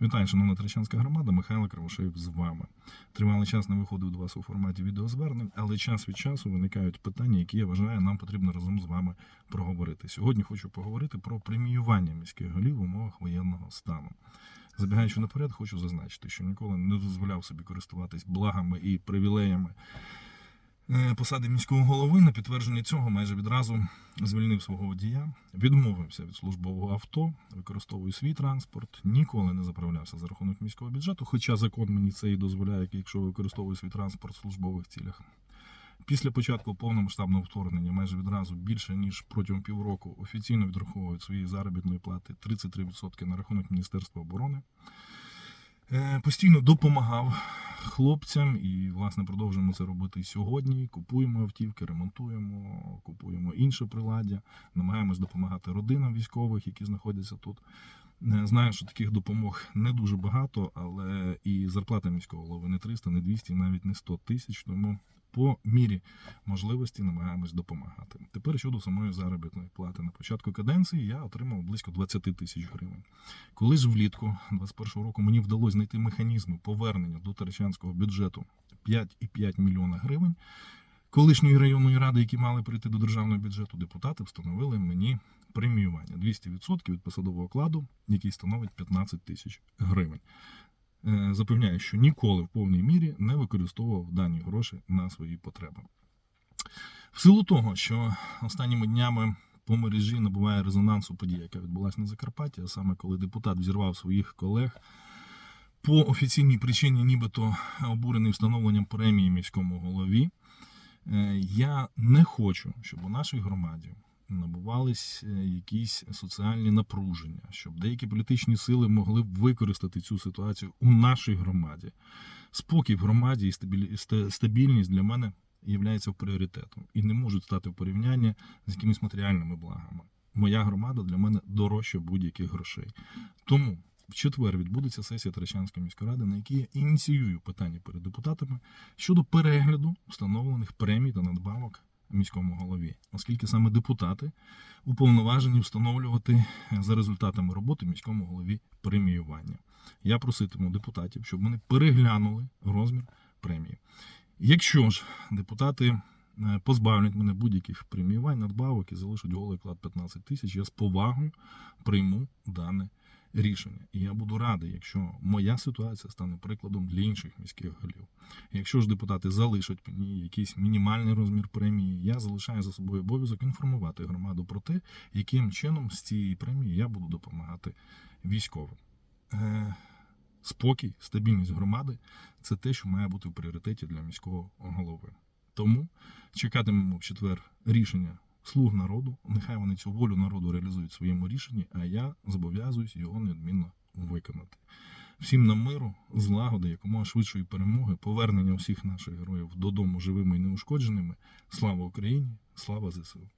Вітаю, шановна Трещанська громада, Михайло Кривошеєв з вами. Тривалий час не виходив до вас у форматі відеозвернень, але час від часу виникають питання, які я вважаю, нам потрібно разом з вами проговорити. Сьогодні хочу поговорити про преміювання міських голів в умовах воєнного стану. Забігаючи наперед, хочу зазначити, що ніколи не дозволяв собі користуватись благами і привілеями посади міського голови. На підтвердження цього майже відразу звільнив свого водія, відмовився від службового авто, використовую свій транспорт, ніколи не заправлявся за рахунок міського бюджету, хоча закон мені це і дозволяє, якщо використовую свій транспорт в службових цілях. Після початку повномасштабного вторгнення майже відразу більше ніж протягом півроку офіційно відраховують свої заробітної плати 33% на рахунок Міністерства оборони. Е, Постійно допомагав хлопцям і, власне, продовжуємо це робити і сьогодні. Купуємо автівки, ремонтуємо, купуємо інше приладдя, намагаємось допомагати родинам військових, які знаходяться тут. Е, Знаю, що таких допомог не дуже багато, але і зарплата міського голови не 300, не 200, навіть не 100 тисяч. Тому по мірі можливості намагаємось допомагати. Тепер щодо самої заробітної плати. На початку каденції я отримав близько 20 тисяч гривень. Коли ж влітку 21 року мені вдалося знайти механізми повернення до Тарачанського бюджету 5,5 мільйона гривень, колишньої районної ради, які мали прийти до державного бюджету, депутати встановили мені преміювання 200% від посадового окладу, який становить 15 тисяч гривень. Е, Запевняю, що ніколи в повній мірі не використовував дані гроші на свої потреби. В силу того, що останніми днями по мережі набуває резонансу подія, яка відбулася на Закарпатті, а саме коли депутат взірвав своїх колег по офіційній причині, нібито обурений встановленням премії міському голові. Е, Я не хочу, щоб у нашій громаді набувались е, якісь соціальні напруження, щоб деякі політичні сили могли використати цю ситуацію у нашій громаді. Спокій в громаді і стабільність для мене являється пріоритетом і не можуть стати в порівняння з якимись матеріальними благами. Моя громада для мене дорожча будь-яких грошей. Тому в четвер відбудеться сесія Тарачанської міської ради, на якій я ініціюю питання перед депутатами щодо перегляду встановлених премій та надбавок міському голові, оскільки саме депутати уповноважені встановлювати за результатами роботи міському голові преміювання. Я проситиму депутатів, щоб вони переглянули розмір премії. Якщо ж депутати е, позбавлять мене будь-яких преміювань, надбавок і залишать голий клад 15 тисяч, я з повагою прийму дане рішення. І я буду радий, якщо моя ситуація стане прикладом для інших міських голів. Якщо ж депутати залишать мені якийсь мінімальний розмір премії, я залишаю за собою обов'язок інформувати громаду про те, яким чином з цієї премії я буду допомагати військовим. Е, Спокій, стабільність громади це те, що має бути в пріоритеті для міського голови. Тому чекатимемо в четвер рішення слуг народу. Нехай вони цю волю народу реалізують в своєму рішенні, а я зобов'язуюсь його неодмінно виконати. Всім нам миру, злагоди, якомога швидшої перемоги, повернення всіх наших героїв додому живими і неушкодженими. Слава Україні! Слава ЗСУ!